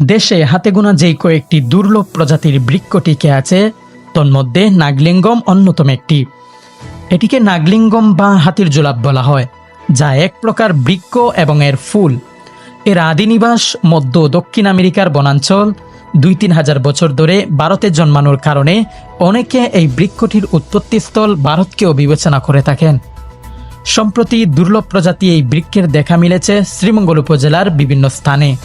দেশে হাতে গোনা যেই কয়েকটি দুর্লভ প্রজাতির বৃক্ষ টিকে আছে, তন্মধ্যে নাগলিঙ্গম অন্যতম একটি। এটিকে নাগলিঙ্গম বা হাতির জোলাপ বলা হয়, যা এক প্রকার বৃক্ষ এবং এর ফুল। এর আদি নিবাস মধ্য দক্ষিণ আমেরিকার বনাঞ্চল। দুই তিন হাজার বছর ধরে ভারতে জন্মানোর কারণে অনেকে এই বৃক্ষটির উৎপত্তিস্থল ভারতকেও বিবেচনা করে থাকেন। সম্প্রতি দুর্লভ প্রজাতি এই বৃক্ষের দেখা মিলেছে শ্রীমঙ্গল উপজেলার বিভিন্ন স্থানে।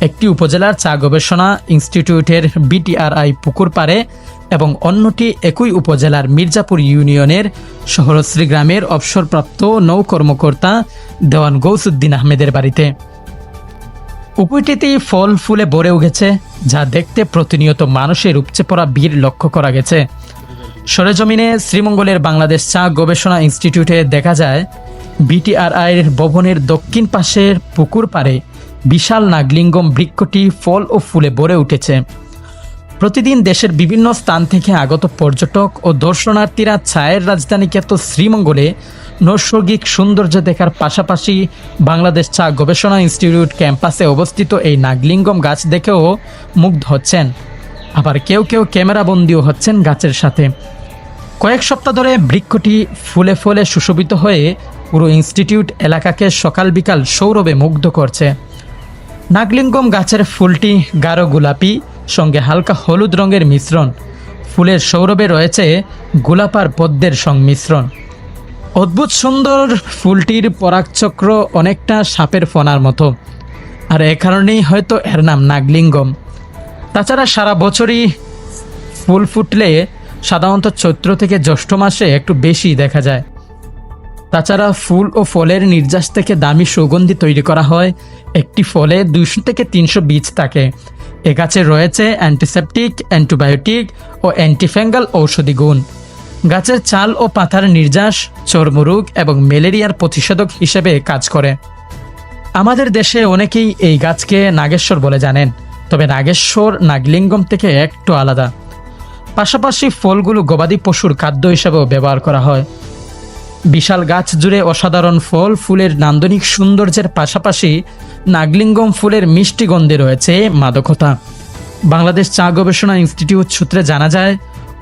একটি উপজেলার চা গবেষণা ইনস্টিটিউটের বিটিআরআই পুকুর পাড়ে এবং অন্যটি একই উপজেলার মির্জাপুর ইউনিয়নের শহরশ্রী গ্রামের অবসরপ্রাপ্ত নৌ কর্মকর্তা দেওয়ান গৌসুদ্দিন আহমেদের বাড়িতে। উভয়টিতেই ফল ফুলে ভরে উঠেছে, যা দেখতে প্রতিনিয়ত মানুষের উপচে পড়া ভিড় লক্ষ্য করা গেছে। সরেজমিনে শ্রীমঙ্গলের বাংলাদেশ চা গবেষণা ইনস্টিটিউটে দেখা যায়, বিটিআরআইয়ের ভবনের দক্ষিণ পাশের পুকুর পাড়ে বিশাল নাগলিঙ্গম বৃক্ষটি ফল ও ফুলে ভরে উঠেছে। প্রতিদিন দেশের বিভিন্ন স্থান থেকে আগত পর্যটক ও দর্শনার্থীরা ছায়ের রাজধানী খ্যাত শ্রীমঙ্গলে নৈসর্গিক সৌন্দর্য দেখার পাশাপাশি বাংলাদেশ চা গবেষণা ইনস্টিটিউট ক্যাম্পাসে অবস্থিত এই নাগলিঙ্গম গাছ দেখেও মুগ্ধ হচ্ছেন। আবার কেউ কেউ ক্যামেরাবন্দিও হচ্ছেন গাছের সাথে। কয়েক সপ্তাহ ধরে বৃক্ষটি ফুলে ফুলে সুশোভিত হয়ে পুরো ইনস্টিটিউট এলাকাকে সকাল বিকাল সৌরভে মুগ্ধ করছে। নাগলিঙ্গম গাছের ফুলটি গাঢ় গোলাপি, সঙ্গে হালকা হলুদ রঙের মিশ্রণ। ফুলের সৌরভে রয়েছে গোলাপার পদ্মের সংমিশ্রণ। অদ্ভুত সুন্দর ফুলটির পরাগচক্র অনেকটা সাপের ফোনার মতো। আর এ কারণেই হয়তো এর নাম নাগলিঙ্গম। তাছাড়া সারা বছরই ফুল ফুটলে সাধারণত চৈত্র থেকে জ্যৈষ্ঠ মাসে একটু বেশি দেখা যায়। তাছাড়া ফুল ও ফলের নির্যাস থেকে দামি সুগন্ধি তৈরি করা হয়। একটি ফলে দুইশো থেকে তিনশো বীজ থাকে। এ গাছে রয়েছে অ্যান্টিসেপটিক, অ্যান্টিবায়োটিক ও অ্যান্টিফ্যাঙ্গাল ঔষধি গুণ। গাছের চাল ও পাতার নির্যাস, চর্মরোগ এবং ম্যালেরিয়ার প্রতিষেধক হিসেবে কাজ করে। আমাদের দেশে অনেকেই এই গাছকে নাগেশ্বর বলে জানেন, তবে নাগেশ্বর নাগলিঙ্গম থেকে একটু আলাদা। পাশাপাশি ফলগুলো গবাদি পশুর খাদ্য হিসেবেও ব্যবহার করা হয়। বিশাল গাছ জুড়ে অসাধারণ ফল, ফুলের নান্দনিক সৌন্দর্যের পাশাপাশি নাগলিঙ্গম ফুলের মিষ্টি গন্ধে রয়েছে মাদকতা। বাংলাদেশ চা গবেষণা ইনস্টিটিউট সূত্রে জানা যায়,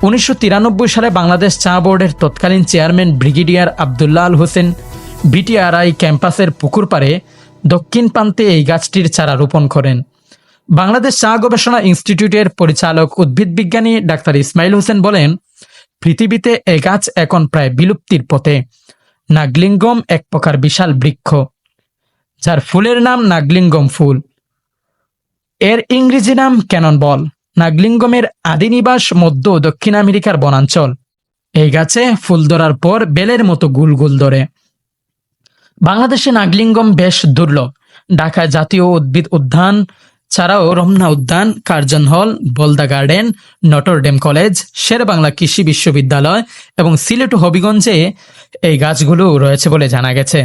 উনিশশো তিরানব্বই সালে বাংলাদেশ চা বোর্ডের তৎকালীন chairman brigadier Abdullah Al Hossain BTRI ক্যাম্পাসের পুকুর পাড়ে দক্ষিণ প্রান্তে এই গাছটির চারা রোপণ করেন। বাংলাদেশ চা গবেষণা ইনস্টিটিউটের পরিচালক, উদ্ভিদ বিজ্ঞানী ডাক্তার ইসমাইল হোসেন বলেন পৃথিবীতে এ গাছ এখন প্রায় বিলুপ্তির পথে। নাগলিঙ্গম এক প্রকার বিশাল বৃক্ষ, যার ফুলের নাম নাগলিঙ্গম ফুল। এর ইংরেজি নাম ক্যানন বল। নাগলিঙ্গমের আদি নিবাস মধ্য দক্ষিণ আমেরিকার বনাঞ্চল। এই গাছে ফুল ধরার পর বেলের মতো গুল গুল ধরে। বাংলাদেশে নাগলিঙ্গম বেশ দুর্লভ। ঢাকা জাতীয় উদ্ভিদ উদ্যান ছাড়াও রমনা উদ্যান, কার্জন হল, বলদা গার্ডেন নটরডেম কলেজ শেরবাংলা কৃষি বিশ্ববিদ্যালয় এবং সিলেট হবিগঞ্জে এই গাছগুলো রয়েছে বলে জানা গেছে।